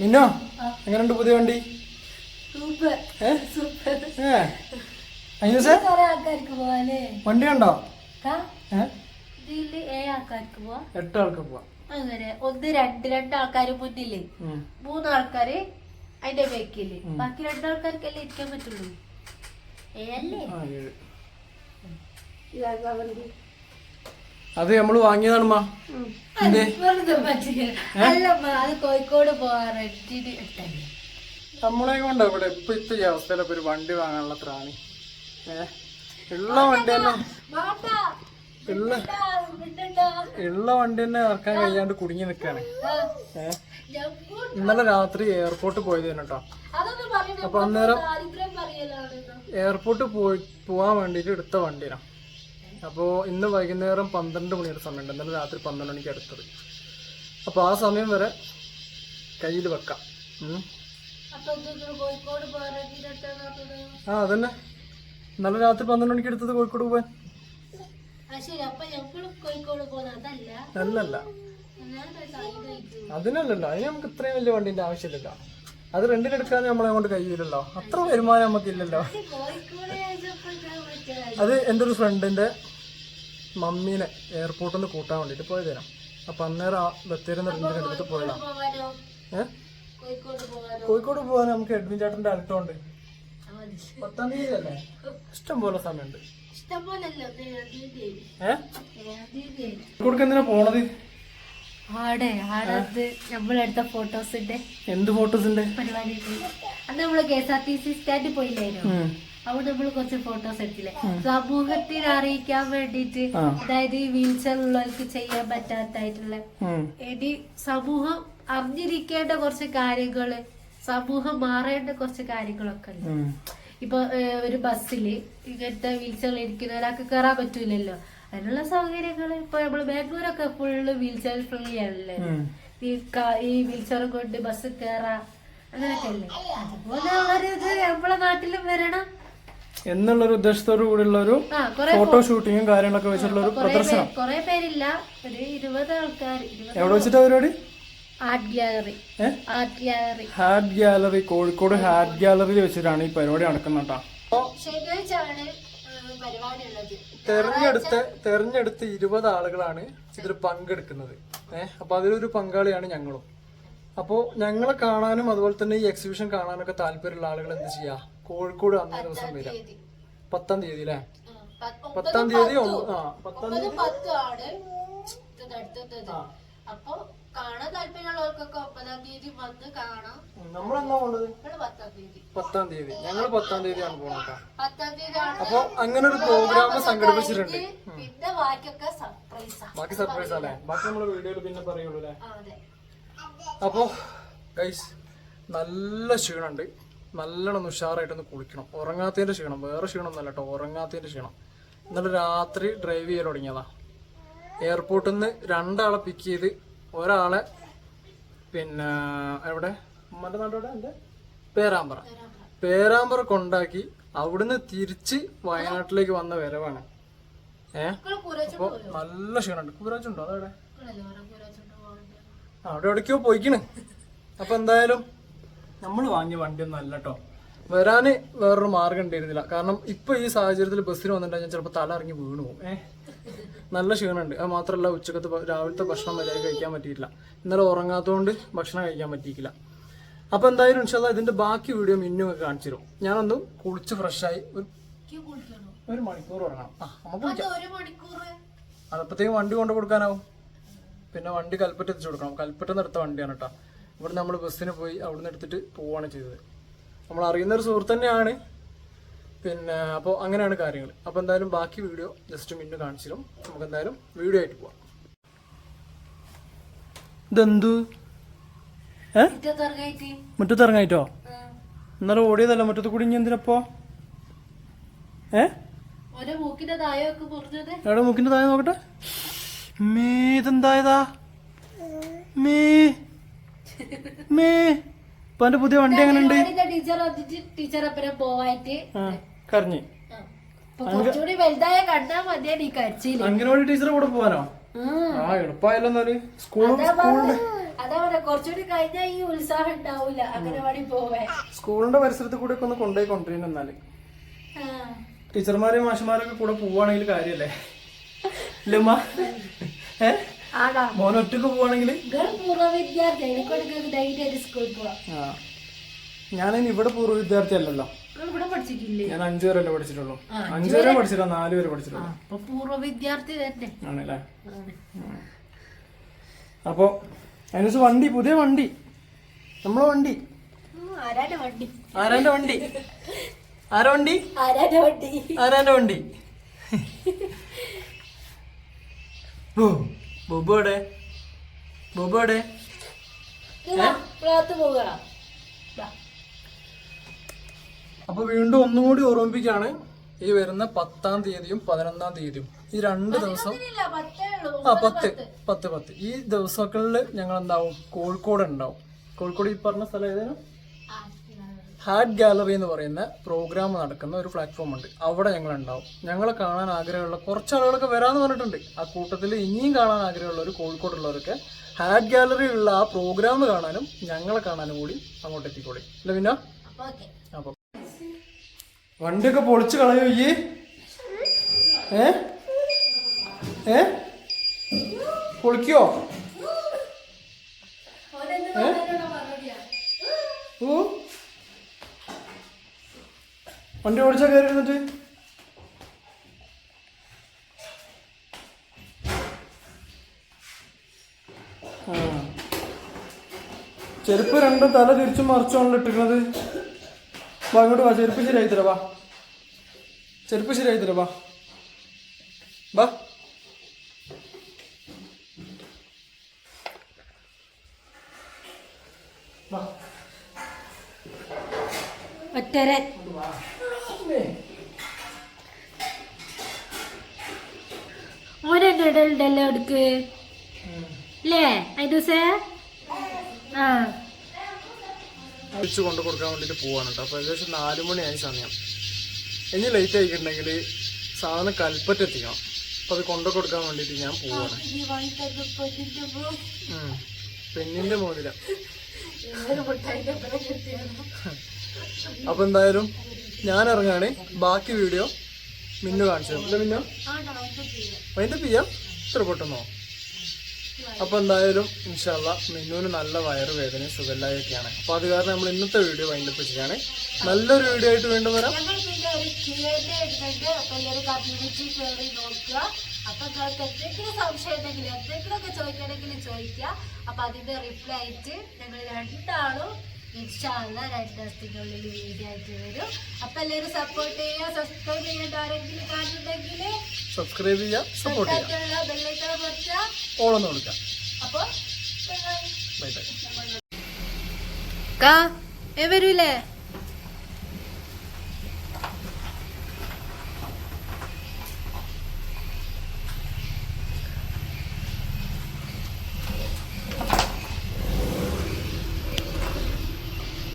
മിന്നോ എങ്ങനെയുണ്ട് പുതിയ വണ്ടി? വണ്ടി ഉണ്ടോ എട്ട് ആൾക്ക് പോവാം. അങ്ങനെ. ഒന്ന് രണ്ട് രണ്ട് ആൾക്കാർ മുന്നിൽ. മൂന്ന് ആൾക്കാര് അതിന്റെ ബേക്കിൽ ബാക്കി രണ്ടാൾക്കാർക്കല്ലേ ഇരിക്കാൻ പറ്റുള്ളൂ. ഏഴല്ലേ. ഇതാ വണ്ടി. അത് നമ്മൾ വാങ്ങിയതാണ് മാ എന്തേ അല്ല അമ്മ, അത് കോഴിക്കോട് നമ്മളെ കൊണ്ട് ഇവിടെ? ഇപ്പൊ ഇപ്പൊ ഈ അവസ്ഥയിലൊക്കെ ഒരു വണ്ടി വാങ്ങാനുള്ള ത്രാണി. ഏഹ് ഉള്ള വണ്ടി തന്നെ. ഉള്ള ഉള്ള വണ്ടി തന്നെ ഇറക്കാൻ കഴിയാണ്ട് കുടുങ്ങി നിക്കാണ്. ഏഹ് ഇന്നലെ രാത്രി എയർപോർട്ട് പോയത് തന്നെ കേട്ടോ അപ്പൊ അന്നേരം എയർപോർട്ട് പോയി പോവാൻ വേണ്ടിട്ട് എടുത്ത വണ്ടിയാണ്. അപ്പോൾ ഇന്ന് വൈകുന്നേരം പന്ത്രണ്ട് മണിയുടെ സമയമുണ്ട് ഇന്നലെ രാത്രി പന്ത്രണ്ട് മണിക്ക് അടുത്തത്. അപ്പോൾ ആ സമയം വരെ കയ്യിൽ വെക്കാം. ആ അതന്നെ. ഇന്നലെ രാത്രി പന്ത്രണ്ട് മണിക്ക് എടുത്തത് കോഴിക്കോട് പോവാൻ. അല്ലല്ല. അതിനല്ലല്ലോ. അതിന് നമുക്ക് ഇത്രയും വലിയ വണ്ടിന്റെ ആവശ്യമില്ലല്ലോ. അത് റെന്റിനെടുക്കാൻ നമ്മളെ കൊണ്ട് കഴിയില്ലല്ലോ. അത്ര വരുമാനം നമുക്കില്ലല്ലോ. അത് എന്റെ ഒരു ഫ്രണ്ടിന്റെ മമ്മീനെ എയർപോർട്ടിൽ നിന്ന് കൂട്ടാൻ വേണ്ടിയിട്ട് തരാം. അപ്പൊ അന്നേരം ആ ബത്തേരുന്ന റെന്റിന് എടുത്തിട്ട് പോയതാണ് ഏഹ് കോഴിക്കോട് പോകാൻ നമുക്ക് എഡ്വിൻ ചേട്ടന്റെ മതി. പത്താം തീയതി അല്ലേ ഇഷ്ടം പോലെ സമയമുണ്ട്. ഏഹ് എന്തിനാ പോണത്? ആടെ ആടത് നമ്മളെടുത്ത ഫോട്ടോസിന്റെ എന്ത് ഫോട്ടോസിന്റെ? പരിപാടി അന്ന് നമ്മൾ K S R T C സ്റ്റാൻഡിൽ പോയില്ലായിരുന്നു? അവിടെ നമ്മൾ കുറച്ച് ഫോട്ടോസ് എടുത്തില്ലേ? സമൂഹത്തിൽ അറിയിക്കാൻ വേണ്ടിട്ട്. അതായത് ഈ വീൽ ചെയർ ഉള്ളവർക്ക് ചെയ്യാൻ പറ്റാത്തായിട്ടുള്ള ഇനി സമൂഹം അറിഞ്ഞിരിക്കേണ്ട കുറച്ച് കാര്യങ്ങൾ സമൂഹം മാറേണ്ട കുറച്ച് കാര്യങ്ങളൊക്കെ ഉണ്ട്. ഇപ്പൊ ഒരു ബസ്സിൽ ഇങ്ങനത്തെ വീൽ ചെയറിൽ ഇരിക്കുന്ന ഒരാൾക്ക് കയറാൻ പറ്റൂലല്ലോ. അതിനുള്ള സൗകര്യങ്ങൾ ഇപ്പൊ നമ്മൾ ബാംഗ്ലൂരൊക്കെ ഫുള്ള് വീൽ ചെയർ ഫ്രീ ആണല്ലേ? ഈ ഈ വീൽ ചെയർ കൊണ്ട് ബസ് കേറാ അങ്ങനെയൊക്കെ അല്ലേ? അതുപോലെ ഇത് നമ്മളെ നാട്ടിലും വരണം. എന്നുള്ളൊരു ഉദ്ദേശത്തോടു കൂടിയുള്ള ഒരു ഫോട്ടോ ഷൂട്ടിങ്ങും കാര്യങ്ങളൊക്കെ വെച്ചിട്ടുള്ള ഒരു പ്രദർശനം. കൊറേ പേരില്ല. ഒരു ഇരുപത് ആൾക്കാർ എവിടെ വെച്ചിട്ടാ പരിപാടി? Art gallery heart gallery Kozhikode heart ഗാലറിയിൽ വെച്ചിട്ടാണ് ഈ പരിപാടി നടക്കുന്നത് കേട്ടോ. പരിപാടി ഉള്ളത് തെരഞ്ഞെടുത്ത തെരഞ്ഞെടുത്ത ഇരുപത് ആളുകളാണ് ഇതിൽ പങ്കെടുക്കുന്നത്. ഏഹ് അപ്പൊ അതിലൊരു പങ്കാളിയാണ് ഞങ്ങളും. അപ്പോൾ ഞങ്ങളെ കാണാനും അതുപോലെ തന്നെ ഈ എക്സിബിഷൻ കാണാനൊക്കെ താല്പര്യമുള്ള ആളുകൾ എന്ത് ചെയ്യാ? കോഴിക്കോട് അന്നേ ദിവസം വരാം. പത്താം തീയതി. അല്ലേ പത്താം തീയതി ഒന്ന് ആ പത്താം തീയതി അപ്പൊ കാണാൻ താല്പര്യമുള്ളവർക്കൊക്കെ ഒമ്പതാം തീയതി വന്ന് കാണാം. നമ്മളെന്നാ പോണത്? നിങ്ങൾ പത്താം തീയതി. പത്താം തീയതി. ഞങ്ങൾ പത്താം തീയതിയാണ് പോണത് പത്താം തീയതി ആണ് അപ്പൊ അങ്ങനെ ഒരു പ്രോഗ്രാം സംഘടിപ്പിച്ചിട്ടുണ്ട്. പിന്നെ ബാക്കിയൊക്കെ സർപ്രൈസാ ബാക്കി സർപ്രൈസ് അല്ലേ ബാക്കി നമ്മൾ വീഡിയോയിൽ പിന്നെ പറയുള്ളൂ അല്ലേ? അതെ. അപ്പോ ഗൈസ് നല്ല ക്ഷീണുണ്ട്. നല്ലോണം ഉഷാറായിട്ടൊന്ന് കുളിക്കണം. ഉറങ്ങാത്തതിന്റെ ക്ഷീണം. വേറെ ക്ഷീണം ഒന്നല്ല കേട്ടോ. ഉറങ്ങാത്തതിന്റെ ക്ഷീണം. ഇന്നലെ രാത്രി ഡ്രൈവ് ചെയ്യാൻ തുടങ്ങിയതാ. എയർപോർട്ടിൽ നിന്ന് രണ്ടാളെ പിക്ക് ചെയ്ത് ഒരാളെ പിന്നെ എവിടെ? മറ്റേ നാട്ടോടെ എന്റെ പേരാമ്പ്ര. പേരാമ്പ്ര കൊണ്ടാക്കി അവിടുന്ന് തിരിച്ച് വയനാട്ടിലേക്ക് വന്ന വരവാണ്. ഏ? അപ്പൊ അപ്പോൾ നല്ല ക്ഷീണമുണ്ട്. കുരാച്ചുണ്ടോ അതവിടെ? അവിടെ എവിടേക്കോ പോയിക്കണ്. അപ്പൊ എന്തായാലും നമ്മൾ വാങ്ങിയ വണ്ടിയൊന്നും അല്ല കേട്ടോ വരാന് വേറൊരു മാർഗം ഉണ്ടായിരുന്നില്ല. കാരണം ഇപ്പൊ ഈ സാഹചര്യത്തിൽ ബസ്സിന് വന്നിട്ടുണ്ടെങ്കിൽ ചിലപ്പോൾ തല ഇറങ്ങി വീണു പോകും. ഏഹ് നല്ല ക്ഷീണമുണ്ട്. അത് മാത്രമല്ല ഉച്ചക്കത്തെ രാവിലത്തെ ഭക്ഷണം മര്യാദ കഴിക്കാൻ പറ്റിയിട്ടില്ല. ഇന്നലെ ഉറങ്ങാത്തതുകൊണ്ട് ഭക്ഷണം കഴിക്കാൻ പറ്റിയിട്ടില്ല. അപ്പോൾ എന്തായാലും ഇൻഷാല്ല ഇതിന്റെ ബാക്കി വീഡിയോ മിന്നും ഒക്കെ കാണിച്ചു തരും. ഞാനൊന്ന് കുളിച്ച് ഫ്രഷായി ഒരു ഒരു മണിക്കൂർ ഉറങ്ങണം. ആ നമുക്ക് അതപ്പോഴത്തേക്കും വണ്ടി കൊണ്ട് കൊടുക്കാനാവും. പിന്നെ വണ്ടി കൽപ്പറ്റ എത്തിച്ചു കൊടുക്കണം. കൽപ്പറ്റ എടുത്ത വണ്ടിയാണ് കേട്ടോ. ഇവിടെ നമ്മൾ ബസ്സിന് പോയി അവിടെ നിന്ന് എടുത്തിട്ട് പോവുകയാണ് ചെയ്തത്. നമ്മൾ അറിയുന്ന ഒരു സുഹൃത്ത് തന്നെയാണ്. പിന്നെ അപ്പോൾ അങ്ങനെയാണ് കാര്യങ്ങൾ അപ്പോൾ എന്തായാലും ബാക്കി വീഡിയോ ജസ്റ്റ് മിന്നു കാണിച്ചിരും. നമുക്ക് എന്തായാലും വീഡിയോ ആയിട്ട് പോവാം. ഇതെന്തു? മുറ്റത്ത് ഇറങ്ങായിട്ടോ എന്നാലും ഓടിയതല്ല മുറ്റത്ത് കൂടി ഇനി എന്തിനപ്പോ? ഏ? ഓരോ മൂക്കിന്റെ താഴെ നോക്കട്ടെ? മേ ഇതെന്തായതാ? മേ. മേ. ഇപ്പൊ എന്റെ പുതിയ വണ്ടി എങ്ങനെയുണ്ട്? ടീച്ചർ ടീച്ചർ അപ്പുറം പോവായിട്ട് കരഞ്ഞ്. കുറച്ചുകൂടി വലുതായ കണ്ടാ മതിയാണ് ഈ കരച്ചിൽ. അംഗനവാടി ടീച്ചറെ കൂടെ പോവാനോ? ആ. എളുപ്പമായല്ലോ എന്നാൽ. സ്കൂളും സ്കൂളിന്റെ അതാ പറയാ കുറച്ചുകൂടി കഴിഞ്ഞാൽ ഈ ഉത്സാഹം ഉണ്ടാവൂല അംഗനവാടി പോവേ സ്കൂളിന്റെ പരിസരത്ത് കൂടെ ഒക്കെ ഒന്ന് കൊണ്ടുപോയി കൊണ്ടുവരുന്ന എന്നാൽ. ടീച്ചർമാരെയും മാഷന്മാരൊക്കെ കൂടെ പോവാണെങ്കിൽ കാര്യല്ലേ? ഇല്ലമ്മ. ഏ? ആടാ. മോൻ ഒറ്റയ്ക്ക് പോവാണെങ്കിൽ ഞാനിനി ഇവിടെ പൂർവ വിദ്യാർത്ഥി അല്ലല്ലോ പഠിച്ചിട്ടില്ലേ? ഞാൻ അഞ്ചു വരെ പഠിച്ചിട്ടുള്ളൂ. അഞ്ചു വരെ പഠിച്ചില്ല നാല് വരെ പഠിച്ചിട്ടുള്ളൂ. അപ്പൊ പൂർവ വിദ്യാർത്ഥി തന്നെ. ആണല്ലേ? അപ്പോ അതിനനുസരിച്ച് വണ്ടി പുതിയ വണ്ടി. നമ്മളെ വണ്ടി. ആരാന്റെ വണ്ടി? ആരാ വണ്ടി? ആരാന്റെ വണ്ടി? ആരാന്റെ വണ്ടി? ബൊബോടെ ബൊബോടെ പുറത്ത് പോവുക അപ്പൊ വീണ്ടും ഒന്നുകൂടി ഓർമ്മിപ്പിക്കാണ് ഈ വരുന്ന പത്താം തീയതിയും പതിനൊന്നാം തീയതിയും. ഈ രണ്ട് ദിവസം ആ പത്ത് പത്ത്. പത്ത് ഈ ദിവസങ്ങളിൽ ഞങ്ങൾ എന്താവും കോഴിക്കോട് ഉണ്ടാവും. കോഴിക്കോട് ഈ പറഞ്ഞ സ്ഥലം ഏതാണ്? ഹാഡ് ഗാലറി എന്ന് പറയുന്ന പ്രോഗ്രാം നടക്കുന്ന ഒരു പ്ലാറ്റ്ഫോം ഉണ്ട്. അവിടെ ഞങ്ങൾ ഉണ്ടാവും ഞങ്ങളെ കാണാൻ ആഗ്രഹമുള്ള കുറച്ച് ആളുകളൊക്കെ വരാമെന്ന് പറഞ്ഞിട്ടുണ്ട്. ആ കൂട്ടത്തിൽ ഇനിയും കാണാൻ ആഗ്രഹമുള്ള ഒരു ആഗ്രഹമുള്ളവർ കോഴിക്കോടുള്ളവരൊക്കെ ഗാലറി ഉള്ള ആ പ്രോഗ്രാം കാണാനും ഞങ്ങളെ കാണാനും കൂടി അങ്ങോട്ട് എത്തിക്കോളി അല്ല പിന്നെ വണ്ടിയൊക്കെ പൊളിച്ച് കളയോ ഈ? ഏ? ഏ? പൊളിക്കോ? ഓ വണ്ടി ഓടിച്ചാ കയറി എന്നിട്ട്. ചെരുപ്പ് രണ്ടും തല തിരിച്ചും മറിച്ചാണല്ലോ ഇട്ടിരുന്നത് വാ ഇങ്ങോട്ട് വാ ചെരുപ്പ് ശരിയായി തരാം വാ. ചെരുപ്പ് ശരിയായി തരാം വാ. വാ ഒറ്റരൻ ഓനെന്നെ ഇടലുണ്ടല്ലോ എടുക്ക്. അല്ലേ ഐദൂസേ? ആ. അയച്ചു കൊണ്ട് കൊടുക്കാൻ വേണ്ടിയിട്ട് പോവാണ് കേട്ടോ അപ്പോൾ ഏകദേശം നാല് മണിയായി സമയം. ഇനി ലേറ്റ് ആയിട്ടുണ്ടെങ്കിൽ സാധനം കൽപ്പറ്റ എത്തിക്കണം. അപ്പോൾ അത് കൊണ്ടു കൊടുക്കാൻ വേണ്ടിയിട്ട് ഞാൻ പോവാണ്. പെണ്ണിന്റെ മോതിരം. അപ്പോൾ എന്തായാലും ഞാൻ ഇറങ്ങാണ്. ബാക്കി വീഡിയോ മിന്നു കാണിച്ചു മിന്നു? അതിന്റെ ചെയ്യാം. ഇത്ര പൊട്ടുന്നോ? അപ്പൊ എന്തായാലും ഇൻഷാല്ല മിന്നുവിന് നല്ല വയറുവേദനയും സുഖമില്ലായൊക്കെയാണ് അപ്പൊ അത് കാരണം നമ്മൾ ഇന്നത്തെ വീഡിയോ വൈൻഡ് അപ്പ് ചെയ്യാണ് നല്ലൊരു വീഡിയോ ആയിട്ട് വീണ്ടും വരാം. അപ്പൊ എന്തെങ്കിലും സംശയം ഉണ്ടെങ്കിൽ എന്തെങ്കിലുമൊക്കെ ചോദിക്കണമെങ്കിൽ ചോദിക്കുക. അപ്പൊ അതിന്റെ റിപ്ലൈ ആയിട്ട് ഞങ്ങൾ രണ്ടാളും ഇൻഷാല്ല രണ്ട് ദിവസത്തിനുള്ളിൽ വീഡിയോ ആയിട്ട് വരും. അപ്പൊ എല്ലാവരും സപ്പോർട്ട് ചെയ്യുക സബ്സ്ക്രൈബ് ചെയ്യേണ്ട ആരെങ്കിലും കാണുന്നുണ്ടെങ്കിൽ സബ്സ്ക്രൈബ് ചെയ്യുക സപ്പോർട്ട് ചെയ്യുക. ബെല്ലൈക്കൺ കുറച്ചാൽ ഓളൊന്ന് കൊടുക്കാം അപ്പൊ ബൈ ബൈ കാ വരൂലേ